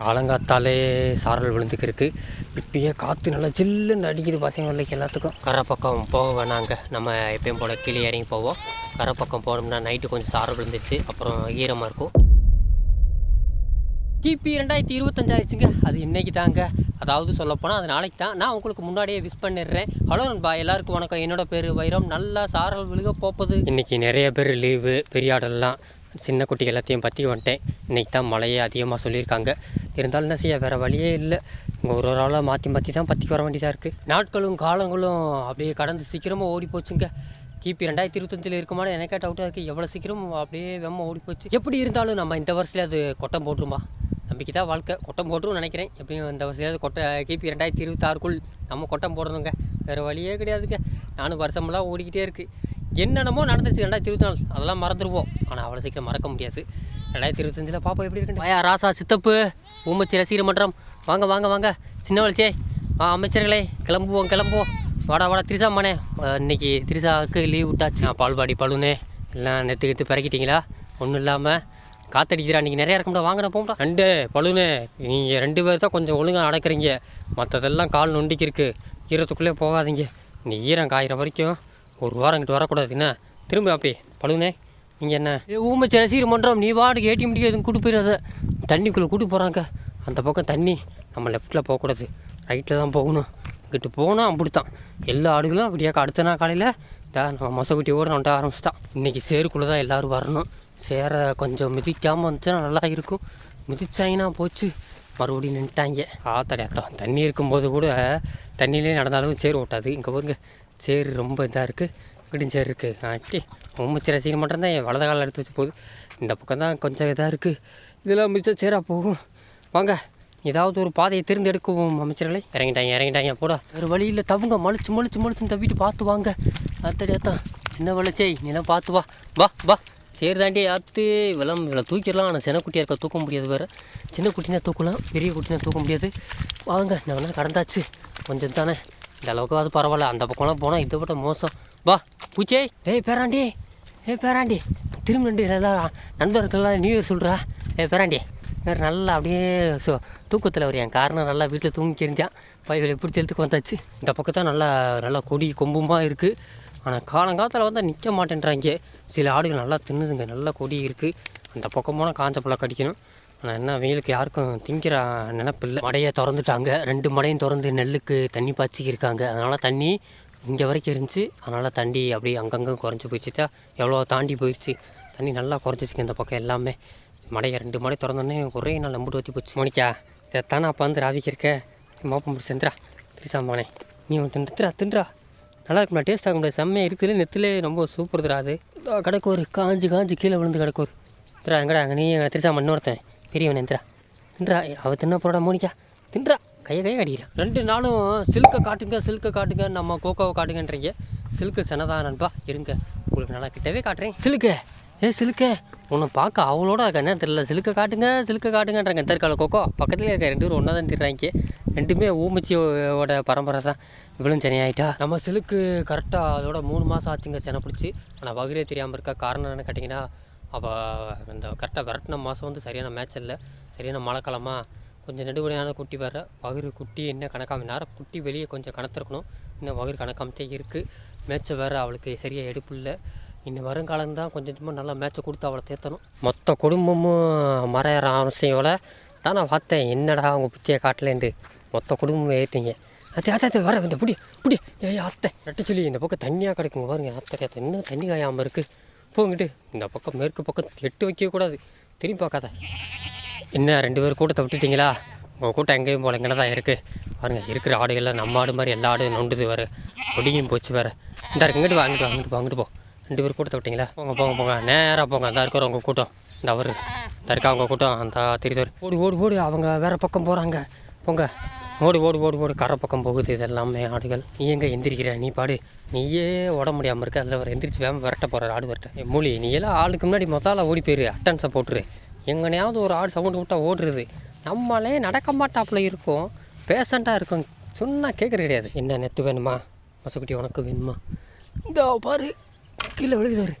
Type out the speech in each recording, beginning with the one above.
காலங்காத்தாலே சாரல் விழுந்துக்கு இருக்கு இப்பயே காற்று நல்லா ஜில்லுன்னு அடிக்குது பசங்களுக்கு எல்லாத்துக்கும். கரை பக்கம் போக வேணாங்க நம்ம எப்பயும் போல் கீழே இறங்கி போவோம். கரை பக்கம் போனோம்னா நைட்டு கொஞ்சம் சாரல் விழுந்துச்சு அப்புறம் ஈரமாக இருக்கும். கிபி ரெண்டாயிரத்தி இருபத்தஞ்சாயிருச்சுங்க அது இன்னைக்கு தாங்க. அதாவது சொல்லப்போனால் அது நாளைக்கு தான். நான் உங்களுக்கு முன்னாடியே விஷ் பண்ணிடுறேன். ஹலோ நண்பா எல்லாருக்கும் வணக்கம். என்னோட பேர் வைரம். நல்லா சாரல் விழுக போகுது. இன்னைக்கு நிறைய பேர் லீவு பெரிய ஆடெல்லாம் சின்ன குட்டி எல்லாத்தையும் பற்றி வந்துட்டேன். இன்றைக்கி தான் மழையே அதிகமாக சொல்லியிருக்காங்க. இருந்தாலும் என்ன செய்ய வேறு வழியே இல்லை. இங்கே ஒரு ஒரு ஆளாக மாற்றி மாற்றி தான் பற்றிக்கு வர வேண்டியதாக இருக்குது நாட்களும் காலங்களும் அப்படியே கடந்து சீக்கிரமாக ஓடி போச்சுங்க. கிபி ரெண்டாயிரத்தி இருபத்தஞ்சில் இருக்குமான்னு எனக்கே டவுட்டாக இருக்குது எவ்வளோ சீக்கிரம் அப்படியே வெம்ம ஓடி போச்சு. எப்படி இருந்தாலும் நம்ம இந்த வருஷத்துல அது கொட்டம் போட்டுருமா? நம்பிக்கை தான் வாழ்க்கை. கொட்டம் போட்டுரும் நினைக்கிறேன். எப்படியும் இந்த வருஷத்துலேயாவது கொட்டை கிபி ரெண்டாயிரத்தி இருபத்தாறுக்குள் நம்ம கொட்டம் போடணுங்க. வேறு வழியே கிடையாதுங்க. நானும் வருஷமெல்லாம் ஓடிக்கிட்டே இருக்குது என்னென்னமோ நடந்துச்சு ரெண்டாயிரத்தி இருபத்தி நாலு. அதெல்லாம் மறந்துடுவோம் ஆனால் அவ்வளோ சீக்கிரம் மறக்க முடியாது. ரெண்டாயிரத்தி இருபத்தஞ்சில் பாப்பா எப்படி இருக்கு ஐயா ராசா சித்தப்பு ஊமச்சி ரசிகர் மன்றம் வாங்க வாங்க வாங்க. சின்ன வளர்ச்சே ஆ அமைச்சர்களே கிளம்புவோம் கிளம்புவோம். வாடா வாடா திரிசா மனே இன்றைக்கி திரிசாவுக்கு லீவ் விட்டாச்சு. நான் பால்வாடி பழுனே எல்லாம் நெத்து கெத்து பிறக்கிட்டீங்களா? ஒன்றும் இல்லாமல் காத்தடிக்கிறா. நீங்கள் நிறையா இருக்கும்டா. வாங்கடா போங்கடா ரெண்டு பழுனே நீங்கள் ரெண்டு பேர் தான் கொஞ்சம் ஒழுங்காக நடக்கிறீங்க. மற்றதெல்லாம் கால் நொண்டிக்கு இருக்குது ஈரத்துக்குள்ளே போகாதீங்க. இந்த ஈரம் காயிற வரைக்கும் ஒரு வாரம் இங்கிட்டு வரக்கூடாது. என்ன? திரும்ப அப்படி பழுதுனே நீங்கள் என்ன? ஏ ஊமச்சி ரசிகர் மன்றம் நீ வாட்டுக்கு ஏடிஎம் முடியும் எதுவும் கூட்டு போயிடாத. தண்ணிக்குள்ளே கூட்டு போகிறாங்க அந்த பக்கம் தண்ணி. நம்ம லெஃப்ட்டில் போகக்கூடாது. ரைட்டில் தான் போகணும். இங்கிட்டு போனால் அப்படித்தான். எல்லா ஆடுகளும் அப்படியாக்கா அடுத்த நாள் காலையில் நம்ம மொசக்குட்டியோடு நொண்ட ஆரம்பிச்சிட்டான். இன்றைக்கி சேருக்குள்ளே தான் எல்லோரும் வரணும். சேரை கொஞ்சம் மிதிக்காமல் வந்துச்சுன்னா நல்லா இருக்கும். மிதிச்சாங்கன்னா போச்சு. மறுபடியும் நின்ட்டாங்க ஆத்தடையாத்தான் தண்ணி இருக்கும்போது கூட தண்ணியிலே நடந்தாலும் சேர் ஓட்டாது. இங்கே பாருங்க. சேர் ரொம்ப இதாக இருக்குது இங்கிட்டும் சேர் இருக்குது ஆட்டி உம்மச்சி ரசிக்க மாட்டேன் என் வலது காலம் எடுத்து வச்சு போகுது இந்த பக்கம் தான் கொஞ்சம் இதாக இருக்குது இதெல்லாம் மிச்சம் சேராக போகும். வாங்க ஏதாவது ஒரு பாதையை தேர்ந்தெடுக்கும் அமைச்சர்களே. இறங்கிட்டாங்க இறங்கிட்டாங்க போடா. ஒரு வழியில் தவுங்க. மலிச்சு மலிச்சு மலிச்சுன்னு தவிட்டு பார்த்து வாங்க. அத்தடியாத்தான் சின்ன வளச்சே நீலாம் பார்த்து வா. வா வா. சேர் தாண்டி ஆத்து. இவெல்லாம் இவ்வளோ தூக்கிடலாம். ஆனால் சின்ன குட்டியாக இருக்க தூக்க முடியாது வேறு. சின்ன குட்டினா தூக்கலாம் பெரிய குட்டினா தூக்க முடியாது. வாங்க நான் வேணா கடந்தாச்சு. கொஞ்சம் தானே. இந்த அளவுக்கு பரவாயில்ல. அந்த பக்கம்லாம் போனால் இதை விட மோசம். வா பூச்சே. ஏய் பேராண்டி. ஏய் பேராண்டி. திரும்ப ரெண்டு நல்லா நண்பர்கள்லாம் நியூ இயர் சொல்கிறா ஏய் பேராண்டி. வேறு நல்லா அப்படியே ஸோ தூக்கத்தில் ஒரு என் காரணம் நல்லா வீட்டில் தூங்கி இருந்தான் பைகளை பிடிச்சி எடுத்துக்கு வந்தாச்சு. இந்த பக்கம் தான் நல்லா நல்லா கொடி கொம்புமா இருக்குது ஆனால் காலங்காலத்தில் வந்தால் நிற்க மாட்டேன்றாங்க. சில ஆடுகள் நல்லா தின்னுதுங்க. நல்லா கொடி இருக்குது அந்த பக்கம் போனால் காஞ்ச பழம் கடிக்கணும். நான் என்ன வெயிலுக்கு யாருக்கும் திங்கிற நினப்பு இல்லை மடையை திறந்துட்டாங்க. ரெண்டு மடையும் திறந்து நெல்லுக்கு தண்ணி பாய்ச்சிக்கிருக்காங்க. அதனால் தண்ணி இங்கே வரைக்கும் இருந்துச்சு. அதனால் தண்ணி அப்படியே அங்கங்கே குறைஞ்சி போயிடுச்சுட்டா எவ்வளோ தாண்டி போயிடுச்சு தண்ணி நல்லா குறைஞ்சிச்சுங்க இந்த பக்கம் எல்லாமே. மடையை ரெண்டு மடை திறந்தோடனே ஒரே நாள் நம்பிட்டு ஊற்றி போச்சு. மணிக்கா இதைத்தானே அப்போ வந்து ராவிக்கு இருக்க மோப்பம் முடிச்சு செந்துரா திரிசாமானே நீ ஒன்று தின்றுறா தின்றா நல்லா இருக்குமா டேஸ்ட் ஆக முடியாது செம்மையாக இருக்குது நெத்திலே ரொம்ப சூப்பர் தரா அது. கிடக்கு ஒரு காஞ்சு கீழே விழுந்து கிடக்கு ஒரு திரா எங்கடா அங்கே நீ எங்களை திரிசாமன் இன்னொருத்தன். தெரியவனே தின்றா தின்றா அவ தின்ன போடா மோனிக்கா தின்றா கையை கையை அடிக்கிறா ரெண்டு நாளும் சில்கை காட்டுங்க சில்கை காட்டுங்க நம்ம கோக்கோவை காட்டுங்கன்றீங்க. சில்க்கு செனதான் நண்பா இருங்க. உங்களுக்கு நல்லா கிட்டவே காட்டுறேன். சிலுக்கு ஏ சிலுக்கு. உன்னை பார்க்க அவளோட இருக்க. என்ன தெரியல. சிலுக்கை காட்டுங்க சிலுக்க காட்டுங்கன்றாங்க தற்கால கோக்கோ பக்கத்துலேயே இருக்க. ரெண்டு பேரும் ஒன்றா தான் திடுறாங்க ரெண்டுமே ஊமச்சியோட பரம்பரை தான். இவ்வளோ சனியாயிட்டா நம்ம சிலுக்கு கரெக்டாக அதோட மூணு மாதம் ஆச்சுங்க செனை பிடிச்சி. ஆனால் வகுரே தெரியாமல் இருக்கா. காரணம் என்னன்னு கேட்டிங்கன்னா அவள் இந்த கரெக்டாக விரட்டின மாதம் வந்து சரியான மேட்ச் இல்லை. சரியான மழைக்காலமாக கொஞ்சம் நெடுவடையான குட்டி வர பகிர் குட்டி என்ன கணக்காம நேரம் குட்டி வெளியே கொஞ்சம் கணத்திருக்கணும். இன்னும் பகிர் கணக்காமத்தே இருக்குது மேட்ச்சை வேறு அவளுக்கு சரியாக எடுப்பு இல்லை. இன்னும் வருங்காலம் தான் கொஞ்சம் கொஞ்சமாக நல்லா மேட்ச்சை கொடுத்து அவளை தேர்த்தணும் மொத்த குடும்பமும் மறையிற அவசியோட தான் நான் பார்த்தேன். என்னடா அவங்க பிச்சையை காட்டலேன்ட்டு. மொத்த குடும்பமும் ஏற்றிங்க அத்தை அத்தை அத்தை வர இந்த புடி புடி. ஏய் அத்தை. நட்டு சொல்லி இந்த பக்கம் தண்ணியாக கிடைக்குங்க. பாருங்க அத்தை அத்தை. இன்னும் தண்ணி காயாமல் இருக்குது போங்கிட்டு இந்த பக்கம் மேற்கு பக்கம் எட்டு வைக்கக்கூடாது திரும்பி பார்க்காத. என்ன ரெண்டு பேர் கூட்டத்தை விட்டுட்டீங்களா? உங்கள் கூட்டம் எங்கேயும் போல இங்கே தான் இருக்குது பாருங்க இருக்கிற ஆடுகள்லாம் நம்ம ஆடு மாதிரி எல்லா ஆடும் நொண்டுது வேறு. ஒடியும் போச்சு வேறு. இந்த இருக்கு இங்கிட்டு வாங்கிட்டு அங்கிட்டு வாங்கிட்டு போ. ரெண்டு பேர் கூட்டத்தை விட்டீங்களா? போங்க போங்க போங்க. நேராக போங்க. அந்த இருக்கிற உங்கள் கூட்டம். இந்த அவர். இந்த இருக்கா அவங்க கூட்டம்? அந்த தெரியுதவர் ஓடி ஓடி ஓடி. அவங்க வேறு பக்கம் போகிறாங்க போங்க. ஓடி ஓடி ஓடி ஓடி. கரை பக்கம் போகுது இது எல்லாமே ஆடுகள். நீ எங்கே எந்திரிக்கிற? நீ பாடு. நீயே ஓட முடியாமல் இருக்க. அதில் வர எந்திரிச்சு வேகம் விரட்ட போகிற ஆடு விரட்ட மூலி நீ எல்லாம் ஆளுக்கு முன்னாடி முதல்ல ஓடி போயிரு. அட்டன்ஸை போட்டுரு. எங்கனையாவது ஒரு ஆடு சவுண்டு விட்டால் ஓடுறது. நம்மளே நடக்க மாட்டாப்புல இருக்கும். பேஷண்ட்டாக இருக்கும். சொன்னால் கேட்குறது கிடையாது. என்ன நெத்து வேணுமா? மசக்குட்டி உனக்கு வேணுமா? இந்த பாரு. கீழே விழுகுதாரு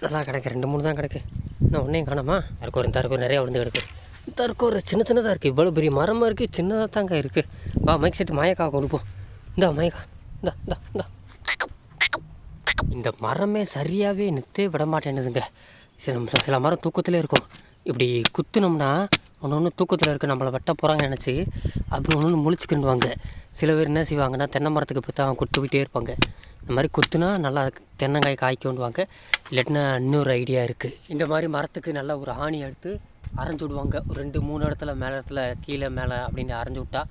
நல்லா கிடக்கு. ரெண்டு மூணு தான் கிடக்கு. நான் ஒன்றையும் காணாமா? இருக்கும் ஒரு இருக்கும் நிறையா விழுந்து கிடக்கு. இந்த இருக்க ஒரு சின்ன சின்னதாக இருக்குது இவ்வளோ பெரிய மரமாக இருக்குது சின்னதாக தாங்க இருக்குது வா மைக் செட்டு மாயக்கா கொடுப்போம் இந்தா மயக்கா இந்தா இந்தா இந்தா. இந்த மரமே சரியாகவே நிறுத்தே விட மாட்டேன்னுதுங்க. சில சில மரம் தூக்கத்திலே இருக்கும். இப்படி குத்துனோம்னா ஒன்று ஒன்று தூக்கத்தில் இருக்க நம்மளை வெட்ட போகிறாங்கன்னு நினச்சி அப்படி ஒன்று ஒன்று முழிச்சுக்கிண்டுவாங்க சில பேர் என்ன செய்வாங்கன்னா தென்னை மரத்துக்கு போய் தான் குத்துக்கிட்டே இருப்பாங்க. இந்த மாதிரி குத்துனா நல்லா தென்னங்காய் காய்க்கொண்டுவாங்க இல்லாட்டினா இன்னொரு ஐடியா இருக்குது இந்த மாதிரி மரத்துக்கு நல்லா ஒரு ஆணி எடுத்து அரைஞ்சு விடுவாங்க. ஒரு ரெண்டு மூணு இடத்துல மேலே இடத்துல கீழே மேலே அப்படின்னு அரைஞ்சு விட்டா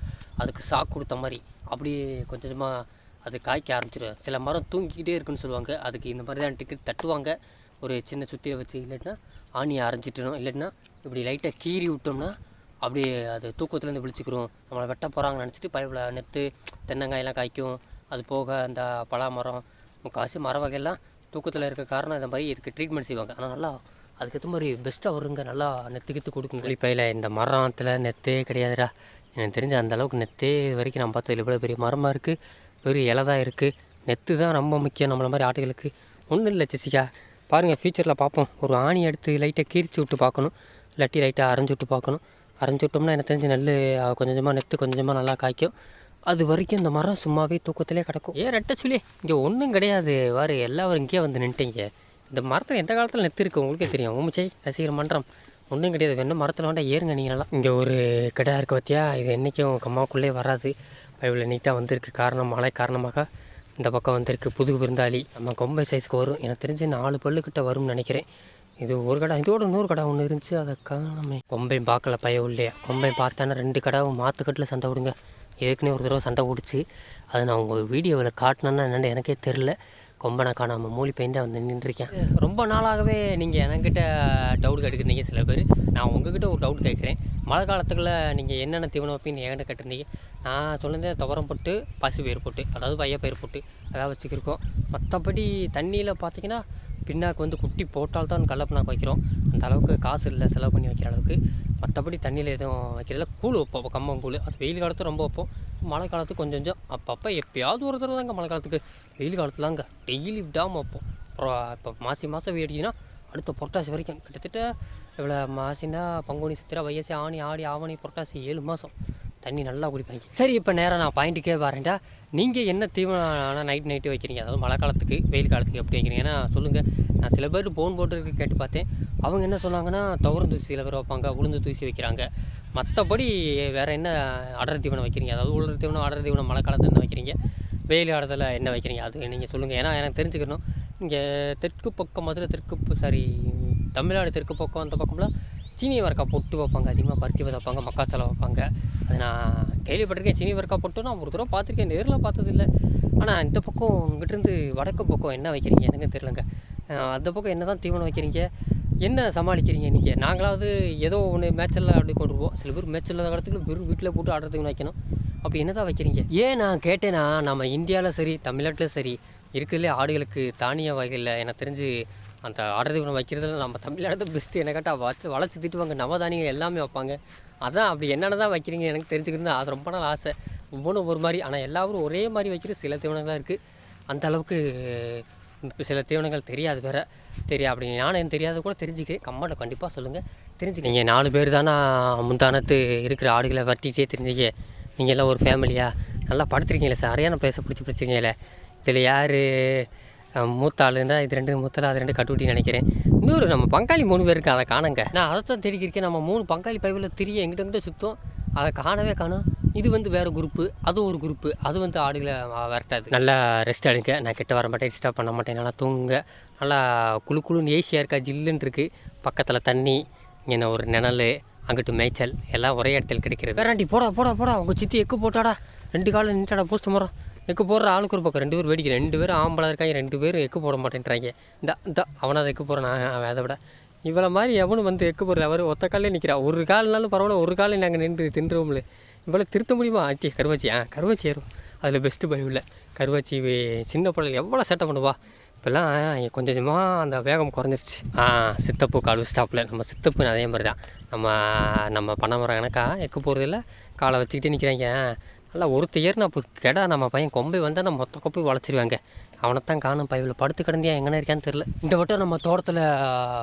அதுக்கு சாக்கு கொடுத்த மாதிரி அப்படியே கொஞ்சம் கொஞ்சமாக அது காய்க்க ஆரம்பிச்சிடும் சில மரம் தூங்கிக்கிட்டே இருக்குன்னு சொல்லுவாங்க. அதுக்கு இந்த மாதிரி தான் டிக்கெட் தட்டுவாங்க. ஒரு சின்ன சுத்தியை வச்சு இல்லைன்னா ஆணியை அரைஞ்சிட்டணும் இல்லைன்னா இப்படி லைட்டாக கீறி விட்டோம்னா அப்படியே அது தூக்கத்துலேருந்து விழிச்சிக்கிறோம் நம்மளை வெட்ட போகிறாங்கன்னு நினச்சிட்டு பைப்பில் நெத்து தென்னங்காயெல்லாம் காய்க்கும். அது போக அந்த பலா மரம் காசு மர வகையெல்லாம் தூக்கத்தில் இருக்க காரணம் இந்த மாதிரி இதுக்கு ட்ரீட்மெண்ட் செய்வாங்க. ஆனால் நல்லா அதுக்கேற்ற மாதிரி பெஸ்ட்டாக வருங்க. நல்லா நெத்து கித்து கொடுக்குங்க. குளிப்பையில் இந்த மரத்தில் நெத்தே கிடையாதுடா. எனக்கு தெரிஞ்ச அந்த அளவுக்கு நெத்தே இது வரைக்கும் நான் பார்த்ததில்ல இவ்வளோ பெரிய மரமாக இருக்குது வெறும் இலை தான் இருக்குது நெத்து தான் ரொம்ப முக்கியம் நம்மள மாதிரி ஆட்டுகளுக்கு ஒன்றும் இல்லை ஜெசிகா பாருங்கள் ஃபியூச்சரில் பார்ப்போம். ஒரு ஆணி எடுத்து லைட்டாக கீரிச்சு விட்டு பார்க்கணும். இல்லாட்டி லைட்டாக அரைஞ்சு விட்டு பார்க்கணும். அரைஞ்சு விட்டோம்னா எனக்கு தெரிஞ்சு நெல் கொஞ்சம் கொஞ்சமாக நெத்து கொஞ்சம் கொஞ்சமாக நல்லா காய்க்கும். அது வரைக்கும் இந்த மரம் சும்மாவே தூக்கத்திலே கிடக்கும். ஏன் ரெட்ட சொல்லி இங்கே ஒன்றும் கிடையாது. வாரு எல்லாரும் இங்கேயே வந்து நின்ட்டீங்க. இந்த மரத்தில் எந்த காலத்தில் நெத்திருக்கு உங்களுக்கே தெரியும். ஊமிச்சை ரசிகர் மன்றம். ஒன்றும் கிடையாது. வேணும் மரத்தில் வேண்டாம் ஏறுங்க நீங்களாம். இங்கே ஒரு கடை இருக்க பார்த்தியா இது என்றைக்கும் கம்மாவுக்குள்ளே வராது. இவ்வளோ நீட்டாக வந்திருக்கு. காரணம் மழை காரணமாக இந்த பக்கம் வந்திருக்கு. புது விருந்தாளி. நம்ம கொம்பை சைஸ்க்கு வரும். எனக்கு தெரிஞ்சு நாலு பல்லுக்கிட்ட வரும்னு நினைக்கிறேன். இது ஒரு கடை இதோட இன்னொரு கடை ஒன்று இருந்துச்சு. அதை காணமே. கொம்பையும் பார்க்கல பய உள்ளே கொம்பையும் பார்த்தானே ரெண்டு கடாவும் மாற்றுக்கட்டில் சண்டை விடுங்க ஏற்கனவே ஒரு தடவை சண்டை ஓடிச்சு அதை நான் உங்கள் வீடியோவில் காட்டினேன்னா என்னென்னு எனக்கே தெரில கொம்பனை காணாமல் மூலி பெயிண்டாக வந்து நின்றுருக்கேன் ரொம்ப நாளாகவே நீங்கள் என்கிட்ட டவுட் கேட்டுக்கிறீங்க சில பேர். நான் உங்ககிட்ட ஒரு டவுட் கேட்குறேன். மழை காலத்துக்குள்ள நீங்கள் என்னென்ன தீவனம் வைப்பீங்கன்னு என்கிட்ட கேட்டிருந்தீங்க. நான் சொன்னதே துவரம் போட்டு பசு பயிர் போட்டு அதாவது பைய பயிர் போட்டு அதான் வச்சுக்கிருக்கோம். மற்றபடி தண்ணியில் பார்த்தீங்கன்னா பின்னாக்கு வந்து குட்டி போட்டால் தான் கடலப்பினாக்கு வைக்கிறோம். அந்த அளவுக்கு காசு இல்லை செலவு பண்ணி வைக்கிற அளவுக்கு. மற்றபடி தண்ணியில் எதுவும் வைக்கிறதில்ல கூழ் வைப்போம் கம்பம் கூழ். அது வெயில் காலத்து ரொம்ப வைப்போம். மழை காலத்துக்கு கொஞ்சம் கொஞ்சம் அப்பப்போ எப்போயாவது ஒரு தடவை தாங்க மழை காலத்துக்கு. வெயில் காலத்துலாங்க டெய்லி விடாமல் வைப்போம். அப்புறம் இப்போ மாசி மாதம் வெடிச்சிங்கன்னா அடுத்த புரட்டாசி வரைக்கும் கிட்டத்தட்ட இவ்வளோ மாசினா பங்குனி சித்திரை வயசு ஆணி ஆடி ஆவணி புரட்டாசி ஏழு மாதம் தண்ணி நல்லா குடிப்பாங்க சரி இப்போ நேராக நான் பாயிண்ட்டுக்கே வரேன்டா நீங்கள் என்ன தீவனம் ஆனால் நைட் நைட்டு வைக்கிறீங்க? அதாவது மழை காலத்துக்கு வெயில் காலத்துக்கு எப்படி வைக்கிறீங்க ஏன்னா சொல்லுங்கள் நான் சில பேர் ஃபோன் போட்டு கேட்டு பார்த்தேன். அவங்க என்ன சொன்னாங்கன்னா தவறு தூசி சில பேர் வைப்பாங்க உளுந்து தூசி வைக்கிறாங்க. மற்றபடி வேறு என்ன அடர் தீவனம் வைக்கிறீங்க? அதாவது உலர் தீவனம் அடர் தீவனம் மழை காலத்தில் என்ன வைக்கிறீங்க? வெயில் காலத்தில் என்ன வைக்கிறீங்க? அது நீங்கள் சொல்லுங்கள் ஏன்னா எனக்கு தெரிஞ்சுக்கணும். இங்கே தெற்கு பக்கம் மதுரை தெற்கு சாரி தமிழ்நாடு தெற்கு பக்கம் அந்த பக்கம்லாம் சீனி வரக்காய் பொட்டு வைப்பாங்க. அதிகமாக பருத்தி வைப்பாங்க மக்காச்சோளம் வைப்பாங்க. அது நான் கேள்விப்பட்டிருக்கேன். சீனி வரக்காய் பொட்டு நான் ஒரு தடவை பார்த்துருக்கேன். நேரில் பார்த்ததில்ல. ஆனால் இந்த பக்கம் இங்கிட்டிருந்து வடக்கு பக்கம் என்ன வைக்கிறீங்க? எனக்கு தெரிலங்க அந்த பக்கம் என்ன தான் தீவனம் வைக்கிறீங்க? என்ன சமாளிக்கிறீங்க நீங்கள் நாங்களாவது ஏதோ ஒன்று மேய்ச்சலில் அப்படி கொண்டு சில பேர் மேட்ச் இல்லாத காலத்துக்கு வெறும் வீட்டில் போட்டு ஆடுறதுக்கு வைக்கணும் அப்படி என்ன தான் வைக்கிறீங்க? ஏன் நான் கேட்டேன்னா நம்ம இந்தியாவில் சரி தமிழ்நாட்டில் சரி இருக்கிறதுலே ஆடுகளுக்கு தானிய வகையில் எனக்கு தெரிஞ்சு அந்த ஆடுறதுக்கு நம்ம வைக்கிறதுல நம்ம தமிழ்நாடு பெஸ்ட்டு என்ன கேட்டால் வச்சு வளர்ச்சி திட்டுவாங்க. நவதானியங்கள் எல்லாமே வைப்பாங்க. அதான் அப்படி என்னென்ன தான் வைக்கிறீங்க எனக்கு தெரிஞ்சுக்கிறது அது ரொம்ப நாள் ஆசை. ஒவ்வொன்றும் ஒரு மாதிரி ஆனால் எல்லாரும் ஒரே மாதிரி வைக்கிற சில தீவனங்களாக இருக்குது அந்த அளவுக்கு இப்போ சில தீவனங்கள் தெரியாது வேற. தெரியா அப்படி நானும் எனக்கு தெரியாத கூட தெரிஞ்சுக்கிறேன். கம்மாட்ட கண்டிப்பாக சொல்லுங்கள் தெரிஞ்சுக்க நீங்கள் நாலு பேர் தானே முந்தானத்து இருக்கிற ஆடுகளை வட்டிச்சே தெரிஞ்சுக்க. நீங்கள் எல்லாம் ஒரு ஃபேமிலியாக நல்லா படுத்துருக்கீங்களே சார் அறையான பேச பிடிச்சி பிடிச்சிருக்கீங்களே இதில் யார்? மூத்த ஆளுன்னா இது ரெண்டு மூத்தல அது ரெண்டு கட்டுவிட்டி நினைக்கிறேன். இன்னொரு நம்ம பங்காளி மூணு பேர் இருக்கு அதை காணுங்க. நான் அதை தான் தெரிவிக்கிறேன் நம்ம மூணு பங்காளி பைபிளில் திரிய எங்கிட்ட எங்கிட்ட சுத்தம். அதை காணவே காணும். இது வந்து வேறு குரூப்பு அது ஒரு குரூப்பு அது வந்து ஆடுகளை விரட்டாது. நல்லா ரெஸ்ட் எடுங்க. நான் கிட்ட வர மாட்டேன் டிஸ்டர்ப் பண்ண மாட்டேன். நல்லா தூங்குங்க. நல்லா குளு குளுன்னு ஏசியாக இருக்கா ஜில்லுன்னு இருக்குது பக்கத்தில் தண்ணி இங்கே ஒரு நிழல் அங்கிட்டு மேய்ச்சல் எல்லாம் ஒரே இடத்துல கிடைக்கிறது. வேறாண்டி போடா போடா போடா. உங்கள் சித்தி எக்கு போட்டாடா. ரெண்டு காலம் நின்ட்டாடா போஸ்ட் மரம் எக்கு போடுற ஆளுக்கு ஒரு பக்கம் ரெண்டு பேர் வேடிக்கை. ரெண்டு பேரும் ஆம்பளை இருக்காங்க ரெண்டு பேரும் எக்கு போட மாட்டேன்றாங்க. இந்த இந்த அவனாவது எக்கு போடுறான் நான் அதை விட. இவ்வளோ மாதிரி எவனும் வந்து எக்கு பொருள் அவர் ஒத்த காலே நிற்கிறா ஒரு கால்னாலும் பரவாயில்ல ஒரு காலையும் நாங்கள் நின்று தின்றுவோம்ல. இவ்வளோ திருத்த முடியுமா? ஆச்சி கருவாச்சி. ஆ கருவாச்சி ஏறும். அதில் பெஸ்ட்டு பயம் இல்லை கருவாச்சி சின்ன பிள்ளை எவ்வளோ சேட்டை பண்ணுவா? இப்போல்லாம் கொஞ்சம் கொஞ்சமாக அந்த வேகம் குறைஞ்சிருச்சு. ஆ சித்தப்பு கால் ஸ்டாப்பில் நம்ம சித்தப்பு அதே மாதிரி தான். நம்ம நம்ம பண்ண முறை கணக்கா எக்கு போகிறதில்ல காலை வச்சுக்கிட்டே நிற்கிறாங்க நல்லா ஒருத்த நான் இப்போ கெடா நம்ம பையன் கொம்பை வந்தால் நம்ம மொத்த கொப்பை வளைச்சிருவாங்க. அவனைத்தான் காணும். பைவில் படுத்து கிடந்தியா? எங்கே இருக்கான்னு தெரில இந்த வட்டம் நம்ம தோட்டத்தில்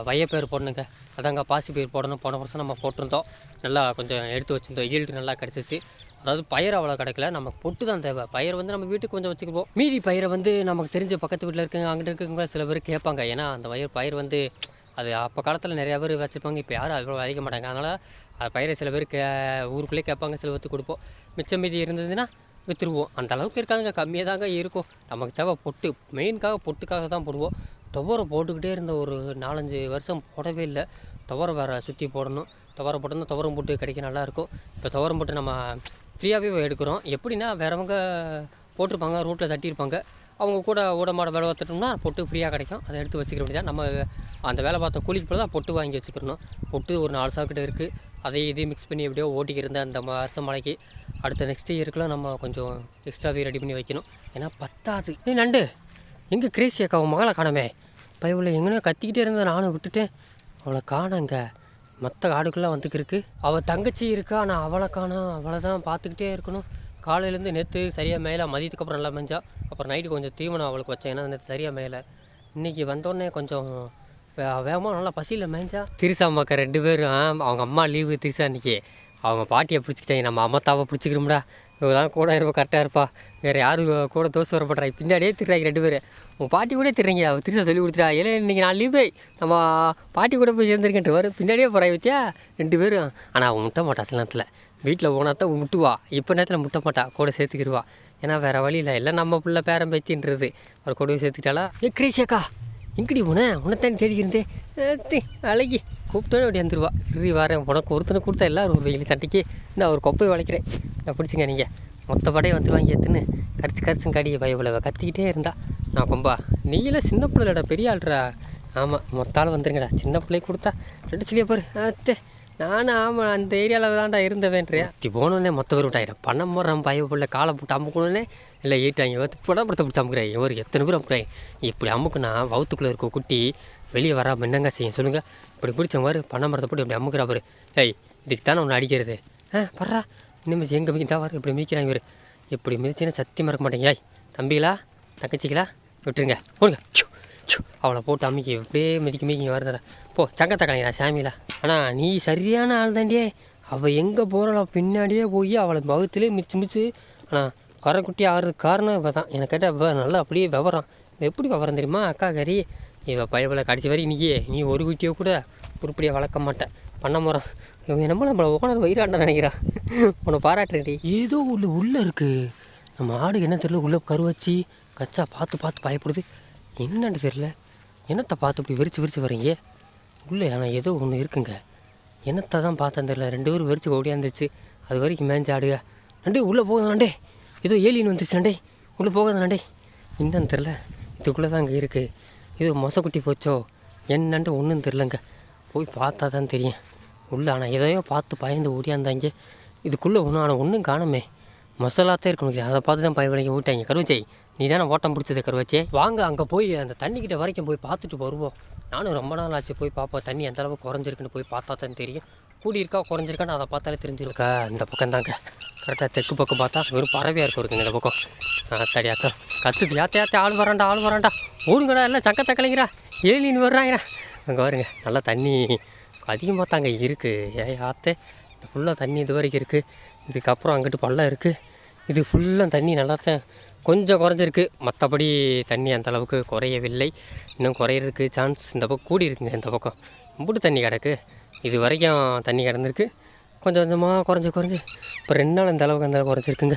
வையப்பயிர் போடணுங்க. அதாங்க பாசி பயிர் போடணும். போன வருஷம் நம்ம போட்டிருந்தோம். நல்லா கொஞ்சம் எடுத்து வச்சிருந்தோம். ஈல்டு நல்லா கிடச்சிச்சு. அதாவது பயிர் அவ்வளோ கிடைக்கல. நமக்கு பொட்டு தான் தேவை. பயிர் வந்து நம்ம வீட்டுக்கு கொஞ்சம் வச்சுக்குவோம் மீதி பயிரை வந்து நமக்கு தெரிஞ்ச பக்கத்து வீட்டில் இருக்கவங்க அங்கே இருக்கவங்க சில பேர் கேட்பாங்க. ஏன்னா அந்த பயிர் பயிர் வந்து அது அப்போ காலத்தில் நிறையா பேர் வச்சுருப்பாங்க இப்போ யாரும் அவ்வளோ வரைக்க மாட்டாங்க. அதனால் அது பயிரை சில பேர் கே ஊருக்குள்ளே கேட்பாங்க. சில பேர்த்து கொடுப்போம். மிச்சம் மீதி இருந்ததுன்னா விற்றுருவோம் அந்த அளவுக்கு இருக்காதுங்க. கம்மியாக தாங்க இருக்கும். நமக்கு தேவை பொட்டு. மெயின்காக பொட்டுக்காக தான் போடுவோம். துவரை போட்டுக்கிட்டே இருந்த ஒரு நாலஞ்சு வருஷம் போடவே இல்லை. துவரை வேறு சுற்றி போடணும். துவரை போட்டோம்னா துவரம் போட்டு கிடைக்க நல்லாயிருக்கும் இப்போ துவரம் போட்டு நம்ம ஃப்ரீயாகவே எடுக்கிறோம். எப்படின்னா வேறவங்க போட்டிருப்பாங்க ரோட்டில் தட்டியிருப்பாங்க. அவங்க கூட ஊட வேலை பார்த்துட்டோம்னா பொட்டு ஃப்ரீயாக கிடைக்கும். அதை எடுத்து வச்சுக்க வேண்டியதான் நம்ம அந்த வேலை பார்த்த கூலிக்கு போல தான் பொட்டு வாங்கி வச்சுக்கிறணும் பொட்டு ஒரு நாலு சாக்கிட்ட இருக்குது அதை இதையும் மிக்ஸ் பண்ணி எப்படியோ ஓட்டிக்கிருந்த அந்த வருஷம் மலைக்கு அடுத்த நெக்ஸ்ட் இயருக்குலாம் நம்ம கொஞ்சம் எக்ஸ்ட்ராவே ரெடி பண்ணி வைக்கணும். ஏன்னா பத்தாது. ஏ நண்டு எங்கே கிரேசி அக்கா உன் மகளை காணமே. பைபிள் எங்கேனா கத்திக்கிட்டே இருந்தால் நானும் விட்டுட்டேன். அவளை காணங்க. மற்ற காடுக்கெல்லாம் வந்துக்கிருக்கு. அவள் தங்கச்சி இருக்கா? ஆனால் அவளை காணோம். அவளை தான் பார்த்துக்கிட்டே இருக்கணும். காலையிலேருந்து நேற்று சரியாக மேலே மதியத்துக்கு அப்புறம் நல்லா மேய்ஞ்சா அப்புறம் நைட்டு கொஞ்சம் தீவனம் அவளுக்கு வச்சேன். ஏன்னா நேற்று சரியாக மேலே. இன்றைக்கி வந்தோடனே கொஞ்சம் வேகமாக நல்லா பசியில் மேய்ஞ்சா திரிசா அம்மாக்கா ரெண்டு பேரும் அவங்க அம்மா லீவு திரிசா இன்றைக்கி அவங்க பாட்டியை பிடிச்சிக்கிட்டாங்க. நம்ம அம்மாத்தாவை பிடிச்சிக்கிறோம்டா. இவ தான் கூட இருப்பா கரெக்டாக இருப்பா. வேறு யாரும் கூட தோசை வர மாட்டாங்க பின்னாடியே திட்டுறாங்க ரெண்டு பேர். உன் பாட்டி கூட திட்டுறீங்க. அவள் திருச்சா சொல்லி கொடுத்துட்டா. இல்லை இன்றைக்கி நான் லீவு நம்ம பாட்டி கூட போய் சேர்ந்துருக்கேன்ட்டு வரும் பின்னாடியே போகிறாய் வித்தியா ரெண்டு பேரும். ஆனால் அவன் முட்டை மாட்டா சில நேரத்தில். வீட்டில் போனால் தான் முட்டுவா. இப்போ நேரத்தில் முட்ட மாட்டா. கூட சேர்த்துக்கிடுவா ஏன்னா வேறு வழி இல்லை. எல்லாம் நம்ம பிள்ளை பேரம் பேத்தின்றது. அவர் கூடவே சேர்த்துக்கிட்டாலா ஏ கிரேஷியாக்கா எங்கடி போனேன் உன்னைத்தான் தேடி அழகி. கூப்பிட்டோன்னு அப்படி வந்துருவா. இறுதி வரேன். உனக்கு ஒருத்தனை கொடுத்தா எல்லாரும் ஒரு வெயில் சட்டைக்கு நான் ஒரு கொப்பை வளைக்கிறேன். நான் பிடிச்சிங்க நீங்கள் மொத்த படையை வந்துடுவாங்க எத்துன்னு கடிச்சு கடிச்சும் கடி பயவில் கத்திக்கிட்டே இருந்தா. நான் கொம்பா நீலாம் சின்ன பிள்ளைடா பெரிய ஆள்றா ஆமாம் மொத்தாலும் வந்துருங்கடா. சின்ன பிள்ளைக்கு கொடுத்தா. ரெண்டு சொல்லியா பாரு. அத்தே. நானும் ஆமாம் அந்த ஏரியாவில் தான்டா இருந்தவேன்றியா. இப்படி போனோடனே மொத்த பேர் விட்டாயிரம் பணம் போடுறான் நம்ம பிள்ளை காலை போட்டு அமுக்கணுன்னே இல்லை ஈட்டாங்க படம் படத்தை பிடிச்சி அமுக்குறேன் ஒரு எத்தனை பேர் அமுக்குறேன் இப்படி அமுக்குனா வவுத்துக்குள்ளே இருக்க குட்டி வெளியே வராமல் என்னங்க செய்யும்? சொல்லுங்கள் இப்படி பிடிச்ச மாதிரி பண்ண மரத்தை போட்டு இப்படி அமுக்குறா பாரு. ஏய் இதுக்கு தானே ஒன்று அடிக்கிறது? ஆ பர்றா இன்னும் எங்கே மீன் தான் வர இப்படி மிக்கிறாங்க இவர். இப்படி மிதிச்சுன்னா சத்தியமாக இருக்க மாட்டேங்க ஏய் தம்பிகளா தங்கச்சிகளா விட்டுருங்க. போடுங்க. அவளை போட்டு அமுக்கி இப்படியே மிதிக்க மிதிக்க வருதுடா. போ சங்கத்தை கலைஞரா சாமிலா ஆனால் நீ சரியான ஆள் தாண்டியே. அவள் எங்கே போகிறாளோ பின்னாடியே போய் அவளை பகுத்துலேயே மிச்சு மிச்சு ஆனால் கரைக்குட்டி ஆடுறதுக்கு காரணம் இவ தான் எனக்கு கேட்டால் இவ நல்லா அப்படியே விவரம். எப்படி விவரம் தெரியுமா? அக்கா கறி. இவ பயபில் கடிச்ச வரை நீயே நீ ஒரு குட்டியை கூட உருப்படியாக வளர்க்க மாட்டேன் பண்ண முறம் இவன் என்னமோ நம்மளை ஓனர் வயிறாண்ட நினைக்கிறா. உன்னை பாராட்டுறேன்டி. ஏதோ உள்ள உள்ளே இருக்குது நம்ம ஆடு என்ன தெரியல உள்ளே கரு வச்சு கச்சா பார்த்து பார்த்து பயப்படுது. என்னன்னு தெரியல. என்னத்தை பார்த்து இப்படி வெறிச்சு விரிச்சு வரீங்க உள்ளே ஆனால் ஏதோ ஒன்று இருக்குங்க. என்னத்தை தான் பார்த்தேன் தெரில ரெண்டு பேரும் வெறிச்சு ஓடியாந்துச்சு அது வரைக்கும் மேஞ்சு ஆடுக. நண்டே உள்ளே போகாதாண்டே ஏதோ ஏலின்னு வந்துச்சு நண்டே. உள்ளே போகாத நண்டே. என்னன்னு தெரில இதுக்குள்ளே தான் அங்கே இருக்குது ஏதோ மொசக்குட்டி போச்சோ? என்னன்ட்டு ஒன்றும் தெரிலங்க போய் பார்த்தா தான் தெரியும். உள்ளே ஆனால் எதையோ பார்த்து பயந்து ஓடியாந்தாங்க இதுக்குள்ளே ஒன்றும் ஆனால் ஒன்றும் காணுமே. மசாலாத்தான் இருக்கணும் அதை பார்த்து தான் பயவலைங்க ஓட்டாங்க கருவச்சை நீ தானே ஓட்டம் பிடிச்சது கருவச்சே? வாங்க அங்கே போய் அந்த தண்ணிக்கிட்ட வரைக்கும் போய் பார்த்துட்டு வருவோம். நானும் ரொம்ப நாள் ஆச்சு போய் பார்ப்போம். தண்ணி எந்த அளவுக்கு குறைஞ்சிருக்குன்னு போய் பார்த்தா தான் தெரியும். கூடி இருக்கா குறைஞ்சிருக்கான்னு அதை பார்த்தாலே தெரிஞ்சிருக்கா. இந்த பக்கம் தாங்க. கரெக்டாக தெற்கு பக்கம் பார்த்தா வெறும் பறவையாக இருக்கும் இருக்குங்க இந்த பக்கம். ஆத்தாடி கற்றுக்கு கத்துது யாத்த யாத்த ஆள் வரான்டா ஆள் வரான்டா ஓடுங்கடா எல்லாம் சக்கத்தை கலைங்கிறா ஏலின்னு வர்றாங்கடா அங்கே வருங்க நல்லா தண்ணி அதிகமாக தாங்க இருக்குது ஏ ஆத்தே ஃபுல்லாக தண்ணி இது வரைக்கும் இருக்குது இதுக்கப்புறம் அங்கிட்டு பள்ளம் இருக்குது இது ஃபுல்லாக தண்ணி நல்லா தான் கொஞ்சம் குறைஞ்சிருக்கு. மற்றபடி தண்ணி அந்த அளவுக்கு குறையவில்லை. இன்னும் குறையிறதுக்கு சான்ஸ் இந்த பக்கம் கூடி இருக்குங்க இந்த பக்கம். இம்புட்டு தண்ணி கிடக்கு. இது வரைக்கும் தண்ணி கிடந்திருக்கு. கொஞ்சம் கொஞ்சமாக குறைஞ்சி குறைஞ்சி. இப்போ ரெண்டு நாள் இந்த அளவுக்கு அந்த அளவுக்கு குறைஞ்சிருக்குங்க.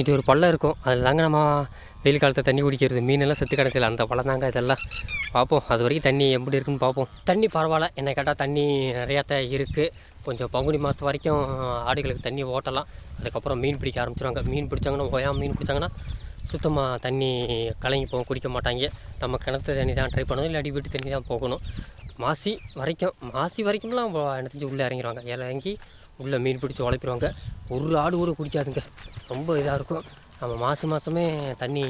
இது ஒரு பள்ளம் இருக்கும். அதில் தாங்க நம்ம வெயில் காலத்தில் தண்ணி குடிக்கிறது. மீனெல்லாம் செத்து கிடச்சில அந்த பழம் தாங்க இதெல்லாம். பார்ப்போம். அது வரைக்கும் தண்ணி எப்படி இருக்குன்னு பார்ப்போம். தண்ணி பரவாயில்ல. என்னை கேட்டால் தண்ணி நிறையா தான் இருக்குது கொஞ்சம் பங்குனி மாதத்து வரைக்கும் ஆடுகளுக்கு தண்ணி ஓட்டலாம். அதுக்கப்புறம் மீன் பிடிக்க ஆரம்பிச்சிருவாங்க. மீன் பிடிச்சாங்கன்னா ஓயா மீன் பிடிச்சாங்கன்னா சுத்தமாக தண்ணி கலங்கி போகும் குடிக்க மாட்டாங்க. நம்ம கிணத்து தண்ணி தான் ட்ரை பண்ணணும் இல்லாட்டி வீட்டு தண்ணி தான் போகணும். மாசி வரைக்கும் மாசி வரைக்கும்லாம் வ- எனக்கு தெரிஞ்சு உள்ளே இறங்கிடுவாங்க இறங்கி உள்ளே மீன் பிடிச்சி உழைப்பிடுவாங்க. ஒரு ஆடு கூட குடிக்காதுங்க. ரொம்ப இதாக இருக்கும். நம்ம மாதம் மாதமே தண்ணி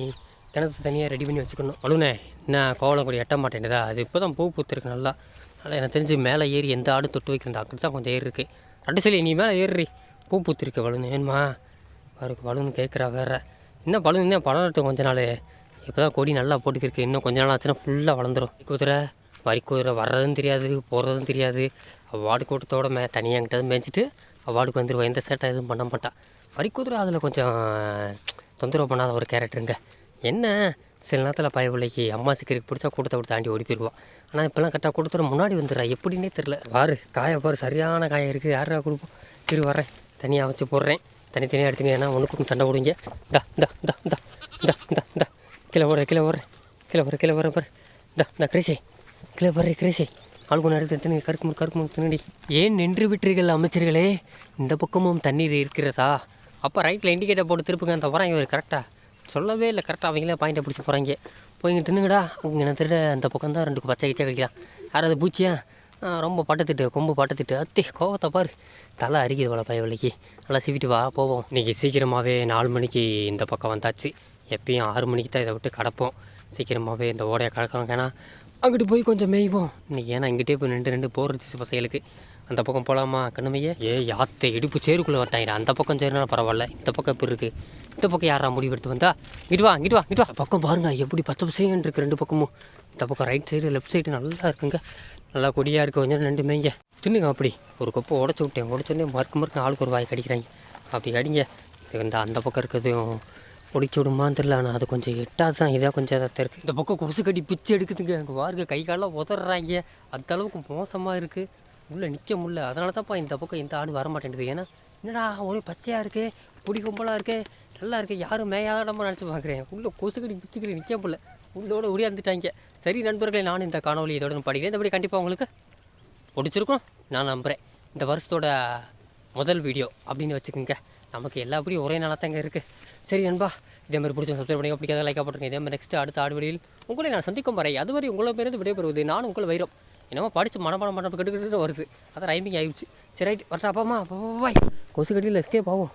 கிணத்து தண்ணியை ரெடி பண்ணி வச்சுக்கணும். அழுனே என்ன கோவலம் கூட எட்ட மாட்டேன்டா அது இப்போ தான் பூ பூத்துருக்கு நல்லா. அதனால் எனக்கு தெரிஞ்சு மேலே ஏறி எந்த ஆடு தொட்டு வைக்கிறது அப்படி தான் கொஞ்சம் ஏறி இருக்குது ரெண்டு சொல்லி நீ மேலே ஏறி பூ பூத்துருக்கு வலுன்னு வேணுமா? அவருக்கு வலுன்னு கேட்குறா வேறு. இன்னும் பழம் இன்னும் பழம் எடுத்து கொஞ்ச நாள். இப்போ தான் கொடி நல்லா போட்டுக்கிருக்கு. இன்னும் கொஞ்ச நாள் ஆச்சுன்னா ஃபுல்லாக வளர்ந்துரும். குதிரை வரி குதிரை வர்றதும் தெரியாது போகிறதும் தெரியாது. அவாடு கூட்டத்தோட மே தனியாக என்கிட்ட மேய்ச்சிட்டு அவாடுக்கு வந்துடுவோம் எந்த சேட்டை எதுவும் பண்ண மாட்டான் வரி குதிரை அதில் கொஞ்சம் தொந்தரவு பண்ணாத ஒரு கேரக்டருங்க என்ன? சில நேரத்தில் பயவில்லைக்கு அம்மா சிக்கருக்கு பிடிச்சா கூட்டத்தை விட்டு தாண்டி ஓடி போயிடுவான் ஆனால் இப்போல்லாம் கரெக்டாக கூட்டத்தோட முன்னாடி வந்துடுறா. எப்படின்னே தெரில வாரு காயை பாரு. சரியான காயம் இருக்குது யாரா கொடுப்போம் திரு வரேன் தனியாக வச்சு போடுறேன். தனித்தனியாக எடுத்துங்க ஏன்னா ஒன்றுக்கு சண்டை போடுவீங்க. தா தா தா தா தா தா தா கீழே ஓடுற கீழே ஓடுறேன் கீழே வர கீழே வர பாரு தா தா கிரேசே கீழே வர்றே கிரேசே ஆளுக்கு ஒன்று எடுத்து தின்னு கருக்கு முன் கருக்கு முன் தினடி ஏன் நின்று விட்டீர்கள் அமைச்சர்களே? இந்த பக்கமும் தண்ணீர் இருக்கிறதா? அப்போ ரைட்டில் இண்டிகேட்டர் போட்டு திருப்புங்க அந்த வராங்க இவர் கரெக்டாக சொல்லவே இல்லை கரெக்டாக அவங்களே பாயிண்டை பிடிச்சி போகிறாங்க போய் இங்கே தின்னுங்கடா இங்கே நான் திருட அந்த பக்கம் தான் ரெண்டு பச்சை கிச்சை கடிக்கலாம் யாராவது பூச்சியா? ரொம்ப பட்டத்திட்டு கொம்பு பட்டத்திட்டு. அத்தி கோவத்தை பாரு. தலை அரிக்குது போல பயவலிக்கு நல்லா சீவிட்டு வா போவோம். இன்றைக்கி சீக்கிரமாகவே நாலு மணிக்கு இந்த பக்கம் வந்தாச்சு. எப்பயும் ஆறு மணிக்கு தான் இதை விட்டு கடப்போம். சீக்கிரமாகவே இந்த ஓடையை கடக்கணும் ஏன்னா அங்கிட்டு போய் கொஞ்சம் மேய்வோம். இன்றைக்கி ஏன்னா இங்கிட்டே போய் ரெண்டு ரெண்டு போர் இருந்துச்சு பசங்களுக்கு. அந்த பக்கம் போகலாமா கண்ணுமையே? ஏ யாத்தை இடுப்பு சேருக்குள்ளே வட்டாங்கடா அந்த பக்கம் சேருனா பரவாயில்ல. இந்த பக்கம் இப்போ இருக்குது இந்த பக்கம் யாரா முடிவெடுத்து வந்தா? இங்கிட்டு வா இடுவா வா பக்கம் பாருங்க எப்படி பச்சை பசைன்னு இருக்குது ரெண்டு பக்கமும். இந்த பக்கம் ரைட் சைடு லெஃப்ட் சைடு நல்லா இருக்குங்க. நல்லா கொடியாக இருக்குது கொஞ்சம் ரெண்டு மேய்ங்க. தின்னுங்க அப்படி. ஒரு கப்பு உடச்சி விட்டேன். உடச்சோடனே மறுக்க மறுக்க ஆளுக்கு ஒரு வாய் கடிக்கிறாங்க. அப்படி கடிங்க. இது இந்த அந்த பக்கம் இருக்கிறதையும் பிடிச்சி விடுமான்னு தெரியல. ஆனால் அது கொஞ்சம் எட்டாது தான் இதாக கொஞ்சம் இதாக இருக்குது இந்த பக்கம் கொசு கடி பிச்சு எடுக்குதுங்க. அங்கே பாருங்க கை காலெல்லாம் உதறாங்க அந்த அளவுக்கு மோசமாக இருக்குது உள்ளே நிற்க முடியல. அதனால தான்ப்பா இந்த பக்கம் இந்த ஆடு வர மாட்டேங்குது ஏன்னா என்னடா ஒரே பச்சையாக இருக்குது பிடி கும்பலாக இருக்கே நல்லா இருக்குது யாரும் மேயாத நம்ம நினச்சி பார்க்குறேன். உள்ளே கொசுக்கடி பிச்சுக்கடி நிற்க முடில உள்ளோட உரியாந்துட்டாங்க. சரி நண்பர்களே நானும் இந்த காணொலி இதோட படிக்கிறேன். இந்தபடி கண்டிப்பாக உங்களுக்கு பிடிச்சிருக்கும். நான் நம்புகிறேன் இந்த வருஷத்தோட முதல் வீடியோ அப்படின்னு வச்சுக்கோங்க. நமக்கு எல்லாப்படியும் ஒரே நாளாக தாங்க இருக்குது சரி நண்பா இதே மாதிரி பிடிச்ச சப்ஸ்கிரைப் பண்ணி பிடிக்காத லைக்காக போட்டுருங்க. இதே மாதிரி நெக்ஸ்ட் அடுத்த ஆடு வழியில் உங்களை நான் சந்திக்கும் வரை அதுவரை உங்களை பேருந்து விடைபெறுவது நானும் உங்களை வைரம். என்னமோ படித்து மனப்பாடம் பண்ண கெட்டு வருது. அதான் ரைமிங் ஆயிடுச்சு. சரி ரைட் வரட்டா அப்பாமா பாய். கொசு கட்டியில் எஸ்கேப் ஆகும்.